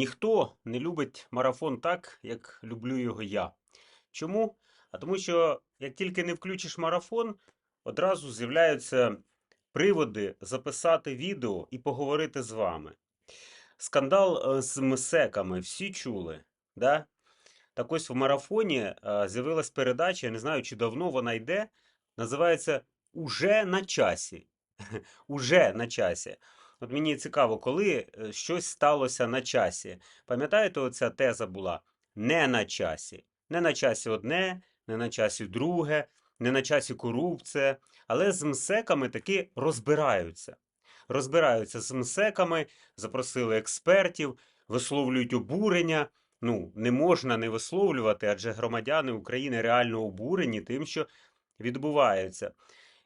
Ніхто не любить марафон так, як люблю його я. Чому? А тому що як тільки не включиш марафон, одразу з'являються приводи записати відео і поговорити з вами. Скандал е, з МСЕКами всі чули, да? Так ось в марафоні е, з'явилась передача, я не знаю, чи давно вона йде, називається Уже на часі. Уже на часі. От мені цікаво, коли е, щось сталося на часі. Пам'ятаєте, оця теза була не на часі. Не на часі одне, не на часі друге, не на часі корупція. Але з МСЕКами таки розбираються. Розбираються з МСЕКами, запросили експертів, висловлюють обурення. Ну, не можна не висловлювати, адже громадяни України реально обурені тим, що відбувається.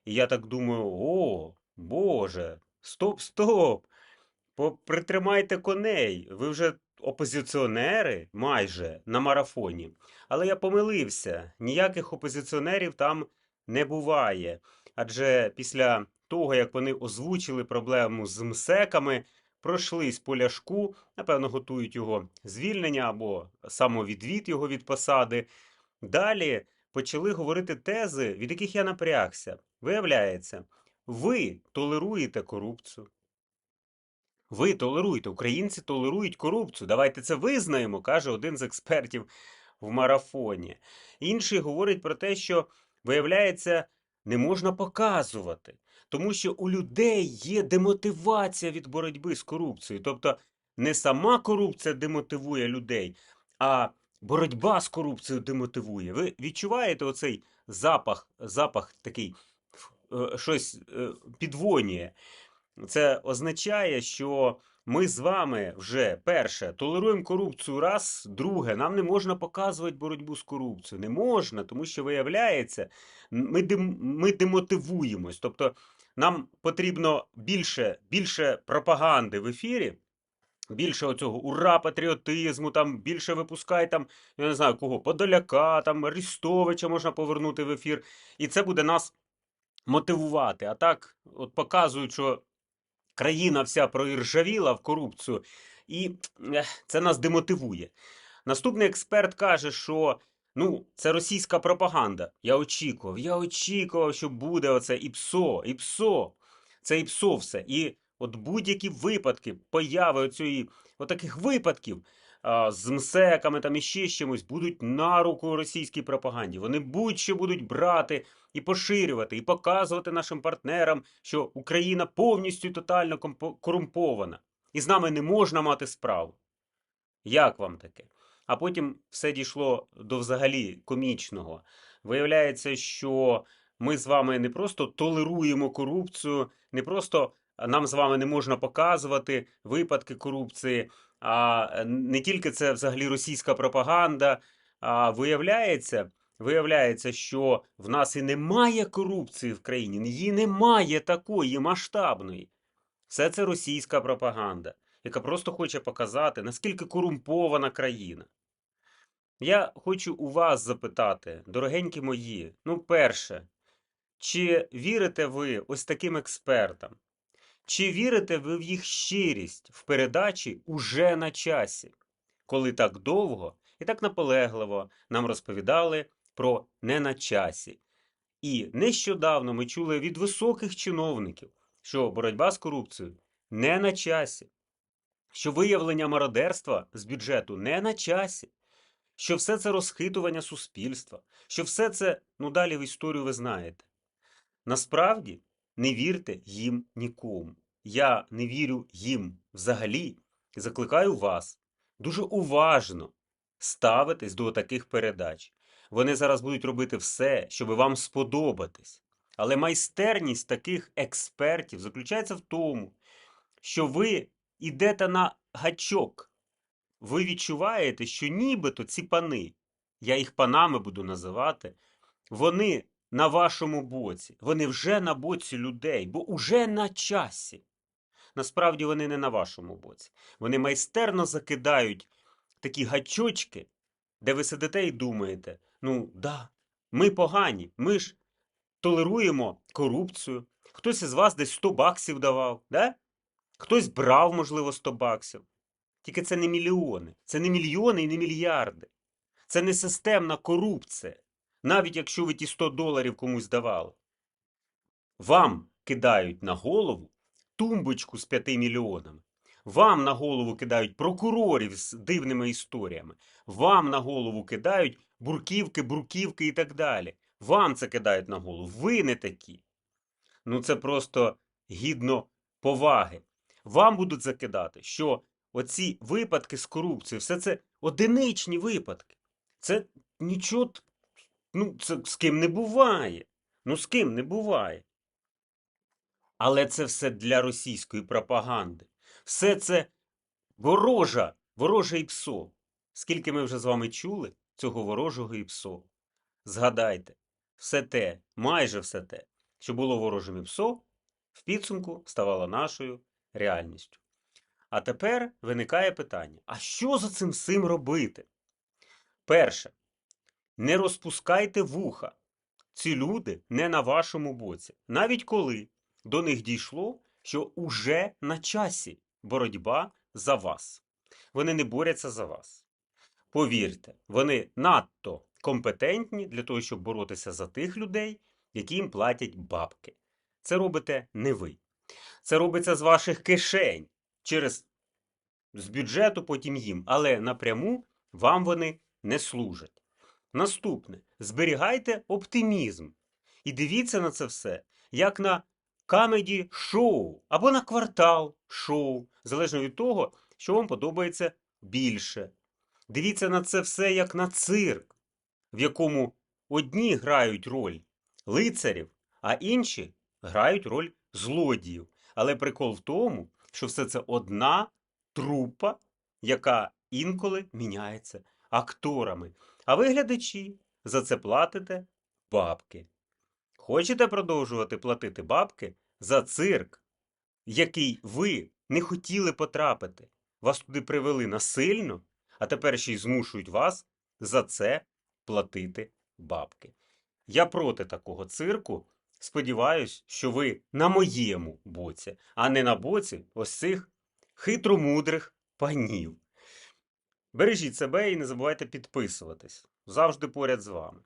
І я так думаю: о, Боже, стоп, стоп! Притримайте коней. Ви вже опозиціонери майже на марафоні. Але я помилився, ніяких опозиціонерів там не буває. Адже після того, як вони озвучили проблему з МСЕКами, пройшлись по ляшку, напевно, готують його звільнення або самовідвід його від посади. Далі почали говорити тези, від яких я напрягся. Виявляється, ви толеруєте корупцію. Ви толеруєте, українці толерують корупцію. Давайте це визнаємо, каже один з експертів в марафоні. Інший говорить про те, що, виявляється, не можна показувати, тому що у людей є демотивація від боротьби з корупцією. Тобто не сама корупція демотивує людей, а боротьба з корупцією демотивує. Ви відчуваєте оцей запах, запах такий, щось е, підвонює. Це означає, що ми з вами вже перше толеруємо корупцію раз, друге, нам не можна показувати боротьбу з корупцією. Не можна, тому що виявляється, ми дем, ми демотивуємось. Тобто нам потрібно більше, більше пропаганди в ефірі. Більше оцього ура, патріотизму, там більше випускай там, я не знаю кого, Подоляка, там Арістовича можна повернути в ефір. І це буде нас мотивувати. А так, от показують, що країна вся проіржавіла в корупцію, і це нас демотивує. Наступний експерт каже, що ну, це російська пропаганда. Я очікував, я очікував, що буде оце ІПСО, ІПСО. Це ІПСО все. І от будь-які випадки, появи оцієї, отаких випадків з МСЕКами там і ще з чимось будуть на руку російській пропаганді. Вони будь-що будуть брати і поширювати, і показувати нашим партнерам, що Україна повністю тотально корумпована, і з нами не можна мати справу. Як вам таке? А потім все дійшло до взагалі комічного. Виявляється, що ми з вами не просто толеруємо корупцію, не просто нам з вами не можна показувати випадки корупції, а не тільки це взагалі російська пропаганда. А виявляється, виявляється, що в нас і немає корупції в країні, її немає такої масштабної. Все це російська пропаганда, яка просто хоче показати, наскільки корумпована країна. Я хочу у вас запитати, дорогенькі мої, ну, перше, чи вірите ви ось таким експертам? Чи вірите ви в їх щирість в передачі уже на часі, коли так довго і так наполегливо нам розповідали про не на часі? І нещодавно ми чули від високих чиновників, що боротьба з корупцією не на часі, що виявлення мародерства з бюджету не на часі, що все це розхитування суспільства, що все це, ну далі в історію ви знаєте. Насправді не вірте їм нікому. Я не вірю їм взагалі і закликаю вас дуже уважно ставитись до таких передач. Вони зараз будуть робити все, щоб вам сподобатись. Але майстерність таких експертів заключається в тому, що ви йдете на гачок. Ви відчуваєте, що нібито ці пани, я їх панами буду називати, вони на вашому боці. Вони вже на боці людей, бо уже на часі. Насправді вони не на вашому боці. Вони майстерно закидають такі гачочки, де ви сидите і думаєте: ну да, ми погані, ми ж толеруємо корупцію. Хтось із вас десь 100 баксів давав, да? хтось брав, можливо, 100 баксів. Тільки це не мільйони, це не мільйони і не мільярди. Це не системна корупція, навіть якщо ви ті 100 доларів комусь давали. Вам кидають на голову тумбочку з 5 мільйонами. Вам на голову кидають прокурорів з дивними історіями. Вам на голову кидають бурківки, бурківки і так далі. Вам це кидають на голову. Ви не такі. Ну це просто гідно поваги. Вам будуть закидати, що оці випадки з корупцією, все це одиничні випадки. Це нічого, ну, це з ким не буває. Ну, з ким не буває. Але це все для російської пропаганди. Все це ворожа, вороже ІПСО. Скільки ми вже з вами чули цього ворожого ІПСО? Згадайте, все те, майже все те, що було ворожим ІПСО, в підсумку ставало нашою реальністю. А тепер виникає питання: а що за цим всім робити? Перше, не розпускайте вуха. Ці люди не на вашому боці, навіть коли до них дійшло, що уже на часі боротьба за вас. Вони не борються за вас. Повірте, вони надто компетентні для того, щоб боротися за тих людей, які їм платять бабки. Це робите не ви. Це робиться з ваших кишень через з бюджету потім їм, але напряму вам вони не служать. Наступне зберігайте оптимізм і дивіться на це все як на камеді шоу або на квартал шоу, залежно від того, що вам подобається більше. Дивіться на це все як на цирк, в якому одні грають роль лицарів, а інші грають роль злодіїв. Але прикол в тому, що все це одна трупа, яка інколи міняється акторами. А ви, глядачі, за це платите бабки. Хочете продовжувати платити бабки за цирк, який ви не хотіли потрапити? Вас туди привели насильно, а тепер ще й змушують вас за це платити бабки. Я проти такого цирку. Сподіваюсь, що ви на моєму боці, а не на боці ось цих хитромудрих панів. Бережіть себе і не забувайте підписуватись. Завжди поряд з вами.